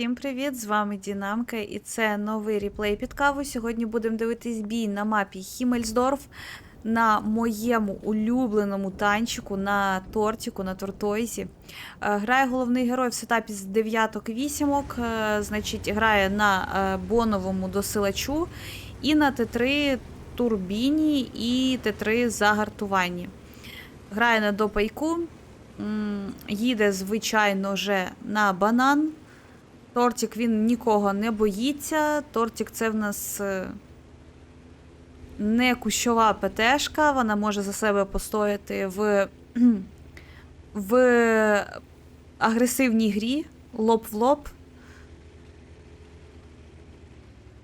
Всім привіт! З вами Дінамка, і це новий реплей під каву. Сьогодні будемо дивитись бій на мапі Хімельсдорф на моєму улюбленому танчику на тортику, на тортойзі. Е, Грає головний герой в сетапі з дев'яток вісімок, е, значить, грає на е, боновому досилачу і на Т3 турбіні і Т3 загартуванні. Грає на допайку, їде, звичайно, же на банан. Тортик він нікого не боїться. Тортик це в нас е, не кущова ПТшка, вона може за себе постояти в, в агресивній грі, лоб в лоб.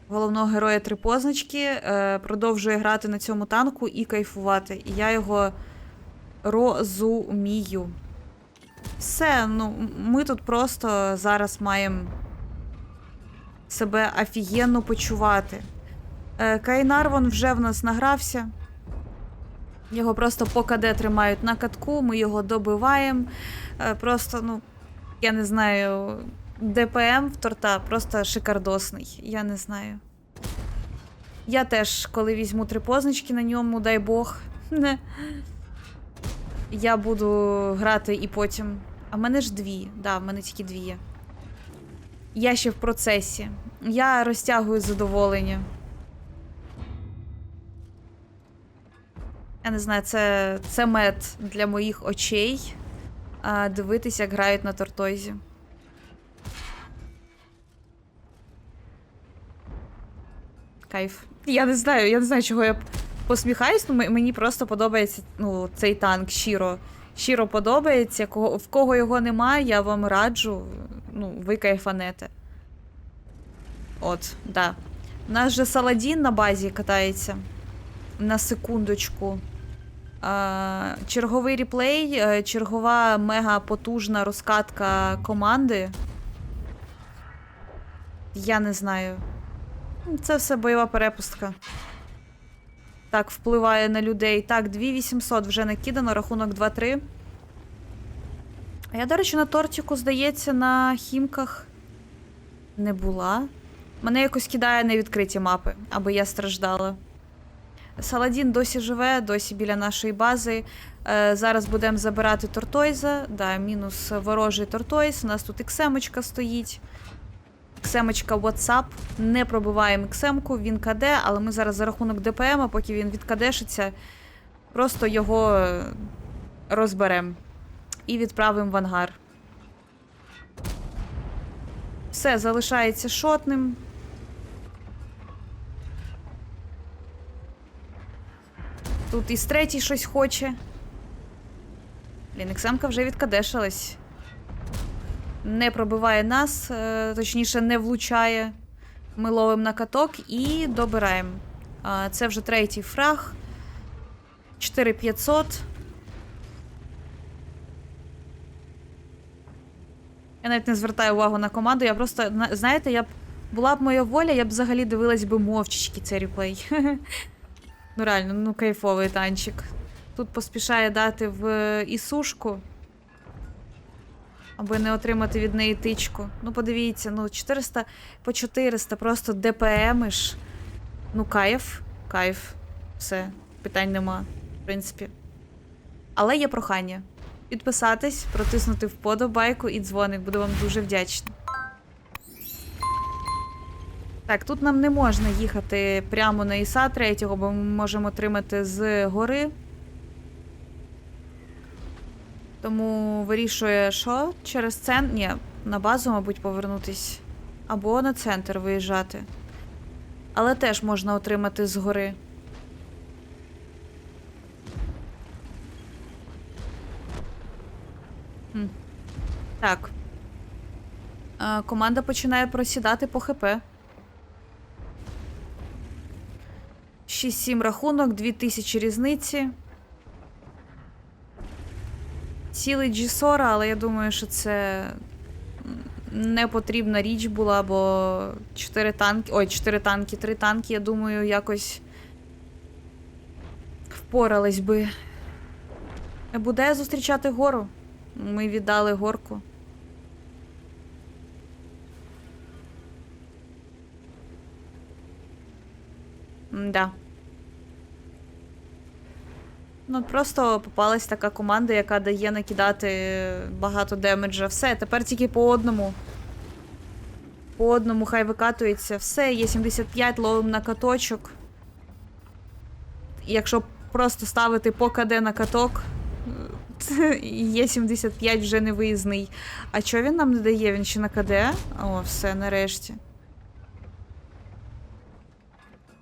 Головного героя три позначки. е, Продовжує грати на цьому танку і кайфувати. І я його розумію. Все, ну, ми тут просто зараз маємо себе офігенно почувати. Е, Кайнар вон вже в нас награвся. Його просто по КД тримають на катку, ми його добиваємо. Е, Просто, ну, я не знаю, ДПМ в торта просто шикардосний. Я не знаю. Я теж, коли візьму три позначки на ньому, дай Бог. Я буду грати і потім. А в мене ж дві. Да, в мене тільки дві є. Я ще в процесі. Я розтягую задоволення. Я не знаю, це, це мед для моїх очей. А, дивитись, як грають на тортойзі. Кайф. Я не знаю, я не знаю, чого я посміхаюсь, ну м- мені просто подобається ну, цей танк щиро. Щиро подобається. Кого, в кого його немає, я вам раджу. Ну, ви кайфанете. От, да. У нас же Саладін на базі катається. На секундочку. А, черговий реплей, е, чергова мега потужна розкатка команди. Я не знаю. Ну, Це все бойова перепустка. Так, впливає на людей. Так, 2800 вже накидано, рахунок 2-3. А я, до речі, на тортику, здається, на хімках не була. Мене якось кидає на відкриті мапи, аби я страждала. Саладін досі живе, досі біля нашої бази. Е, зараз будемо забирати тортойза. Да, мінус ворожий тортойз. У нас тут іксемочка стоїть. Іксемочка WhatsApp. Не пробиваємо іксемку, він КД, але ми зараз за рахунок ДПМ, а поки він відкадешиться, просто його розберемо і відправимо в ангар. Все, залишається шотним. Тут і третій щось хоче. Блін, вже відкадешилась. Не пробиває нас, е, точніше, не влучає. Ми ловимо на каток і добираємо. Це вже третій фраг. 4500. Я навіть не звертаю увагу на команду. Я просто, знаєте, я б була б моя воля, я б взагалі дивилась би мовчечки цей реплей. Ну реально, ну кайфовий танчик. Тут поспішає дати в ісушку, аби не отримати від неї тичку. Ну, подивіться, ну 400 по 400 просто ДПМиш. Ну, кайф, кайф. Все, питань нема, в принципі. Але є прохання. Підписатись, протиснути вподобайку і дзвоник. Буду вам дуже вдячна. Так, тут нам не можна їхати прямо на Іса третього, бо ми можемо отримати з гори. Тому вирішує, що через центр. Ні, на базу, мабуть, повернутись. Або на центр виїжджати. Але теж можна отримати з гори. Так. Е, Команда починає просідати по ХП. 6-7 рахунок, 2000 різниці. Цілий G40, але я думаю, що це не потрібна річ була, бо 4 танки. Ой, 4 танки, 3 танки, я думаю, якось впорались би. Буде зустрічати гору. Ми віддали горку. Да. Ну, просто попалась така команда, яка дає накидати багато демеджа. Все, тепер тільки по одному. По одному хай викатується. Все, є 75, ловим на каточок. Якщо просто ставити по КД на каток. є 75 вже не виїзний. А чого він нам не дає? Він ще на КД? О, все, нарешті.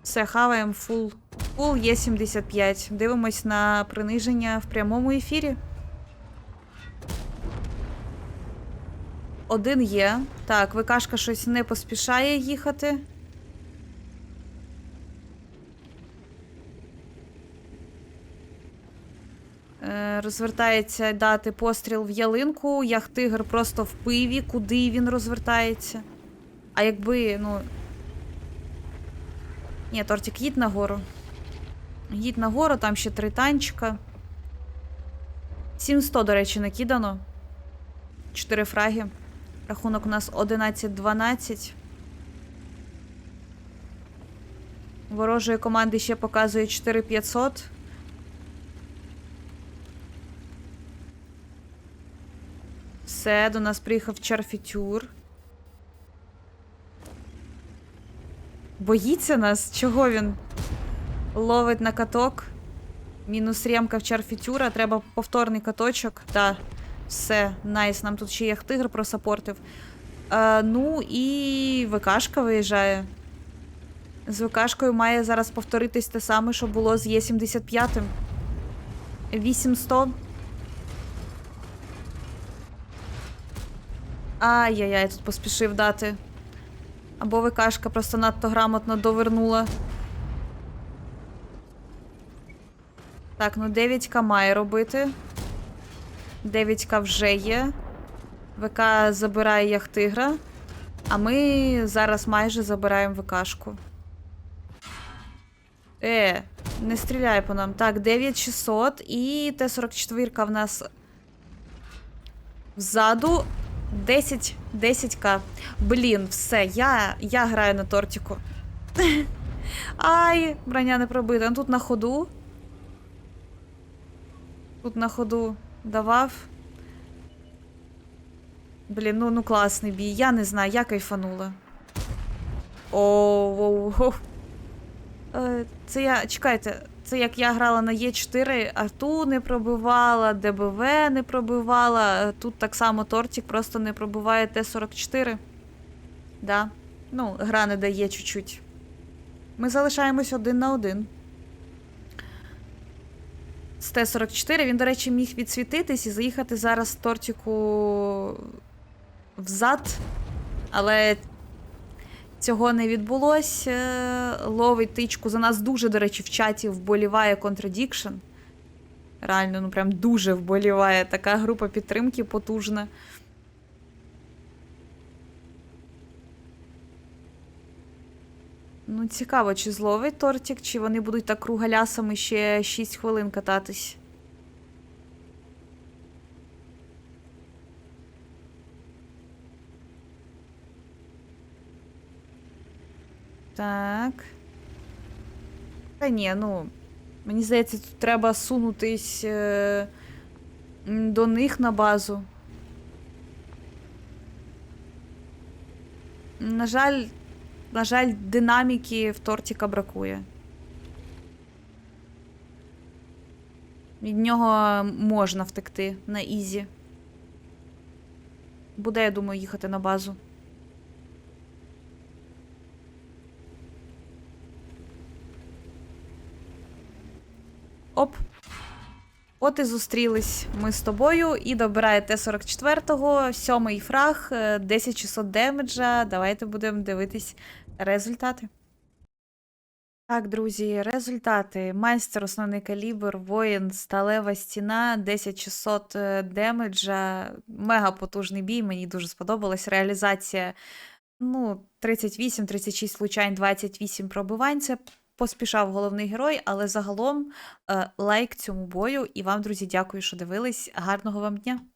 Все, хаваємо фул. Фул є 75. Дивимось на приниження в прямому ефірі. Один є. Так, ВКшка щось не поспішає їхати. Розвертається дати постріл в ялинку. Яхтигр просто в пиві, куди він розвертається. А якби, ну. Ні, тортик, їдь нагору. Їдь нагору, там ще три танчика. 700, до речі, накидано. Чотири фраги. Рахунок у нас 11-12. Ворожої команди ще показує 4500. Все, до нас приїхав Чарфітюр. Боїться нас? Чого він? Ловить на каток. Мінус ремка в Чарфітюра. Треба повторний каточок. Так. Все, найс. Нам тут ще як тигр просапортив. Е, ну і ВКшка виїжджає. З ВКшкою має зараз повторитись те саме, що було з Є75. 800. Ай-яй-яй, тут поспішив дати. Або ВКшка просто надто грамотно довернула. Так, ну 9к має робити. 9к вже є. ВК забирає яхтигра. А ми зараз майже забираємо ВКшку. Е, не стріляй по нам. Так, 9600 і Т-44 в нас взаду. 10, 10к. Блін, все, я, я граю на тортику. Ай, броня не пробита. Ну тут на ходу. Тут на ходу давав. Блін, ну, ну класний бій. Я не знаю, я кайфанула. О, Е, Це я. Чекайте, це як я грала на Е4, Арту не пробивала, ДБВ не пробивала. Тут так само тортик просто не пробиває Т-44. Да. Ну, гра не дає чуть-чуть. Ми залишаємось один на один. З Т-44 він, до речі, міг відсвітитись і заїхати зараз тортику взад. Але цього не відбулося. Е, Ловить тичку. За нас дуже, до речі, в чаті вболіває Contradiction. Реально, ну прям дуже вболіває. Така група підтримки потужна. Ну, цікаво, чи зловить тортик, чи вони будуть так кругалясами ще 6 хвилин кататись. Так. Та ні, ну. Мені здається, тут треба сунутись е, до них на базу. На жаль, на жаль, динаміки в тортика бракує. Від нього можна втекти на ізі. Буде, я думаю, їхати на базу. Оп. От і зустрілись ми з тобою і добирає Т-44-го, сьомий фраг, е, 10600 демеджа. Давайте будемо дивитись результати. Так, друзі, результати. Майстер, основний калібр, воїн, сталева стіна, 10600 е, демеджа. Мега потужний бій, мені дуже сподобалась. Реалізація ну, 38-36 влучань, 28 пробивань. Це поспішав головний герой, але загалом е, лайк цьому бою. І вам, друзі, дякую, що дивились. Гарного вам дня!